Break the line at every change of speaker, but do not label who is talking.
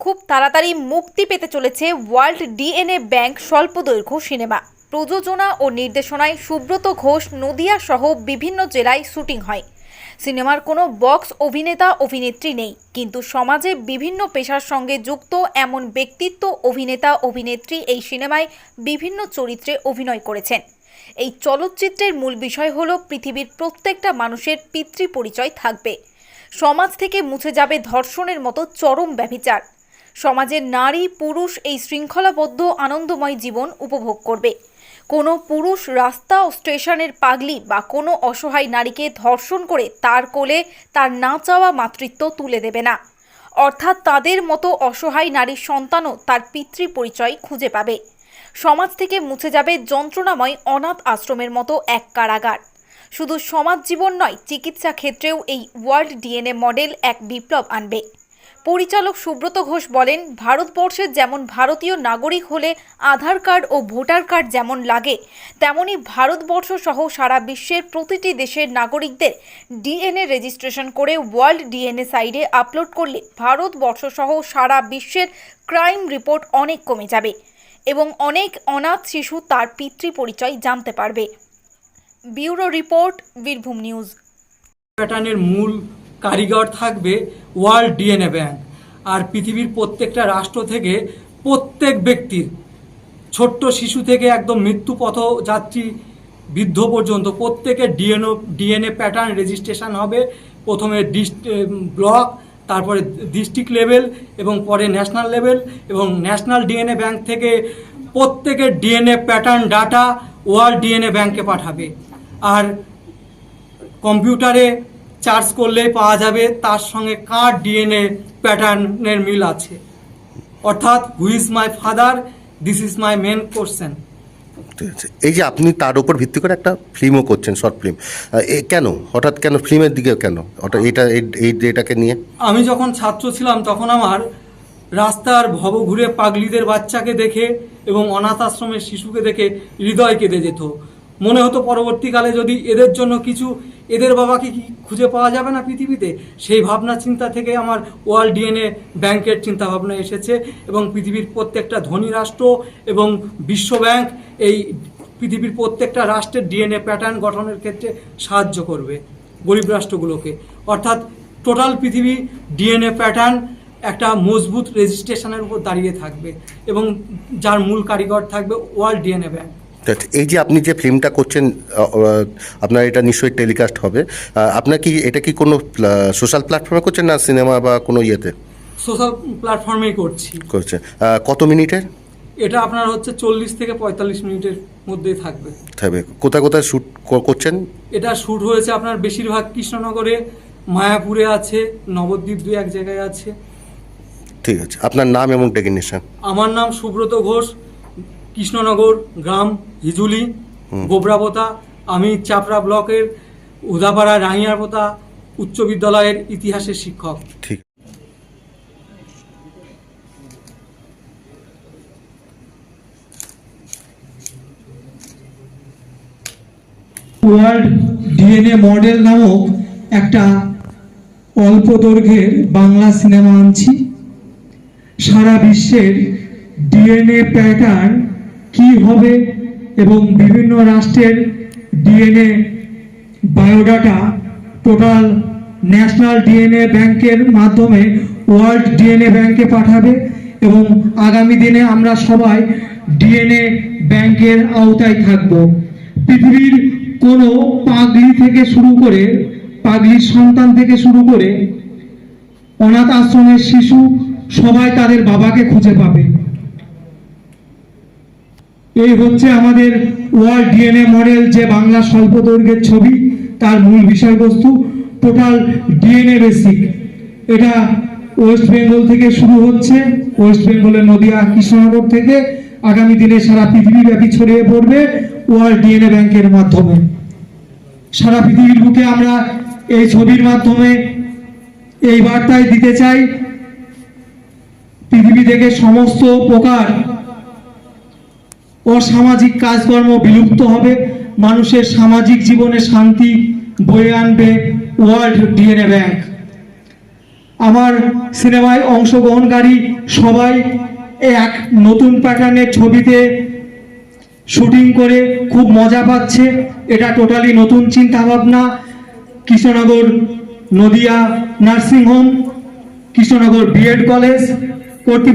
খুব তাড়াতাড়ি মুক্তি পেতে চলেছে ওয়ার্ল্ড ডিএনএ ব্যাংক স্বল্পদৈর্ঘ্য সিনেমা। প্রযোজনা ও নির্দেশনায় সুব্রত ঘোষ নদিয়া সহ বিভিন্ন জেলায় শুটিং হয়। সিনেমার কোনো বক্স অভিনেতা, অভিনেত্রী নেই। কিন্তু সমাজে বিভিন্ন পেশার সঙ্গে যুক্ত এমন ব্যক্তিত্ব, অভিনেতা, অভিনেত্রী এই সিনেমায় বিভিন্ন চরিত্রে অভিনয় করেছেন। এই চলচ্চিত্রের মূল বিষয় হলো পৃথিবীর প্রত্যেকটা মানুষের পিতৃ পরিচয় থাকবে। সমাজ থেকে মুছে যাবে ধর্ষণের মতো চরম ব্যভিচার। সমাজের নারী, পুরুষ এই শৃঙ্খলাবদ্ধ, আনন্দময় জীবন উপভোগ করবে। কোনো পুরুষ রাস্তা ও স্টেশনের পাগলি বা কোনো অসহায় নারীকে ধর্ষণ করে তার কোলে তার না চাওয়া মাতৃত্ব তুলে দেবে না। অর্থাৎ তাদের মতো অসহায় নারীর সন্তানও তার পিতৃ পরিচয় খুঁজে পাবে। সমাজ থেকে মুছে যাবে যন্ত্রণাময় অনাথ আশ্রমের মতো এক কারাগার। শুধু সমাজ জীবন নয়, চিকিৎসা ক্ষেত্রেও এই ওয়ার্ল্ড ডিএনএ মডেল এক বিপ্লব আনবে। পরিচালক সুব্রত ঘোষ বলেন, ভারতবর্ষের যেমন ভারতীয় নাগরিক হলে আধার কার্ড ও ভোটার কার্ড যেমন লাগে তেমনি ভারতবর্ষ সহ সারা বিশ্বের প্রতিটি দেশের নাগরিকদের ডিএনএ রেজিস্ট্রেশন করে ওয়ার্ল্ড ডিএনএ সাইডে আপলোড করলে ভারতবর্ষ সহ সারা বিশ্বের ক্রাইম রিপোর্ট অনেক কমে যাবে এবং অনেক অনাথ শিশু তার পিতৃ পরিচয় জানতে পারবে। Bureau report Birbhum news.
প্যাটার্নের মূল কারিগর থাকবে ওয়ার্ল্ড ডিএনএ ব্যাংক। আর পৃথিবীর প্রত্যেকটা রাষ্ট্র থেকে প্রত্যেক ব্যক্তির, ছোট্ট শিশু থেকে একদম মৃত্যু পথ যাত্রী বৃদ্ধ পর্যন্ত প্রত্যেকের ডিএনও, ডিএনএ প্যাটার্ন রেজিস্ট্রেশন হবে। প্রথমে ব্লক, তারপরে ডিস্ট্রিক্ট লেভেল এবং পরে ন্যাশনাল লেভেল এবং ন্যাশনাল ডিএনএ ব্যাংক থেকে প্রত্যেকের DNA pattern data world DNA ব্যাংকে পাঠাবে। আর কম্পিউটারে চার্জ করলেই পাওয়া যাবে তার সঙ্গে কার ডিএনএ প্যাটার্নের মিল আছে। অর্থাৎ who is my father this is my main question
ঠিক আছে। এই যে আপনি তার উপর ভিত্তি করে একটা ফিল্মও করছেন শর্ট ফিল্ম কেন? হঠাৎ কেন ফিল্মের দিকে কেন? হঠাৎ এটা এই- এই এটাকে নিয়ে?
আমি যখন ছাত্র ছিলাম তখন আমার রাস্তার ভব ঘুরে পাগলিদের বাচ্চাকে দেখে এবং অনাথ আশ্রমের শিশুকে দেখে হৃদয় কেঁদে যেত। মনে হতো পরবর্তীকালে যদি এদের জন্য কিছু এদের বাবাকে কি খুঁজে পাওয়া যাবে না পৃথিবীতে? সেই ভাবনা চিন্তা থেকে আমার ওয়ার্ল্ড ডিএনএ ব্যাংকের চিন্তা ভাবনা এসেছে এবং পৃথিবীর প্রত্যেকটা ধনী রাষ্ট্র এবং বিশ্ব ব্যাংক এই পৃথিবীর প্রত্যেকটা রাষ্ট্রের ডিএনএ প্যাটার্ন গঠনের ক্ষেত্রে সাহায্য করবে গরিব রাষ্ট্রগুলোকে। অর্থাৎ টোটাল পৃথিবী ডিএনএ প্যাটার্ন একটা মজবুত রেজিস্ট্রেশনের উপর দাঁড়িয়ে থাকবে এবং যার মূল কারিগর থাকবে ওয়ার্ল্ড ডিএনএ ব্যাংক।
এই যে আপনি যে ফিল্মটা করছেন আপনার এটা নিশ্চয়ই টেলিকাস্ট হবে। আপনার কি এটা কি কোনো সোশ্যাল প্ল্যাটফর্মে করছেন না সিনেমা বা কোনো ইয়েতে?
সোশ্যাল প্ল্যাটফর্মেই করছি।
করছেন। আহ, কত মিনিটের?
এটা আপনার হচ্ছে চল্লিশ থেকে পঁয়তাল্লিশ মিনিটের মধ্যেই থাকবে।
থাকবে। কোথায় কোথায় শ্যুট করছেন?
এটা শ্যুট হয়েছে আপনার বেশিরভাগ কৃষ্ণনগরে মায়াপুরে আছে নবদ্বীপ দু এক জায়গায় আছে।
ঠিক আছে। আপনার নাম এবং ডেগিনেশন
আমার নাম সুব্রত ঘোষ কৃষ্ণনগর গ্রাম হিজুলি গোবরাপোতা আমি চাপড়া ব্লকের উদাপাড়া রাঙিয়ারপোতা উচ্চ বিদ্যালয়ের ইতিহাসের শিক্ষক।
ঠিক।
ওয়ার্ল্ড ডিএনএ মডেল নামক একটা অল্প দৈর্ঘ্যের বাংলা সিনেমা আনছি। সারা বিশ্বের ডিএনএ প্যাটার্ন কি হবে এবং বিভিন্ন রাষ্ট্রের DNA biodata total national DNA ব্যাংকের মাধ্যমে ওয়ার্ল্ড ডিএনএ ব্যাংকে পাঠাবে এবং আগামী দিনে আমরা সবাই ডিএনএ ব্যাংকের আওতায় থাকব। পৃথিবীর কোনো পাগলি থেকে শুরু করে পাগলির সন্তান থেকে শুরু করে অনাথ আশ্রমের শিশু সবাই তাদের বাবাকে খুঁজে পাবে। এই হচ্ছে আমাদের ওয়ার্ল্ড ডিএনএ মডেল যে বাংলা স্বল্প দৈর্ঘ্যের ছবি, তার মূল বিষয়বস্তু, টোটাল ডিএনএ বেসিক। এটা ওয়েস্ট বেঙ্গল থেকে শুরু হচ্ছে, ওয়েস্ট বেঙ্গলের নদিয়া, কৃষ্ণনগর থেকে। আগামী দিনে সারা পৃথিবীব্যাপী ছড়িয়ে পড়বে ওয়ার্ল্ড ডিএনএ ব্যাংকের মাধ্যমে। সারা পৃথিবীর বুকে আমরা এই ছবির মাধ্যমে এই বার্তায় দিতে চাই, পৃথিবী থেকে সমস্ত প্রকার অসামাজিক কাজকর্ম বিলুপ্ত হবে। মানুষের সামাজিক জীবনে শান্তি বয়ে আনবে ওয়ার্ল্ড ডিএনএ ব্যাংক
আমার সিনেমায় অংশগ্রহণকারী সবাই এক নতুন প্যাটার্নের ছবিতে শুটিং করে খুব মজা পাচ্ছে। এটা টোটালি নতুন চিন্তা ভাবনা Krishnanagar Nadia nursing home, Krishnanagar B Ed college কর্তৃপক্ষ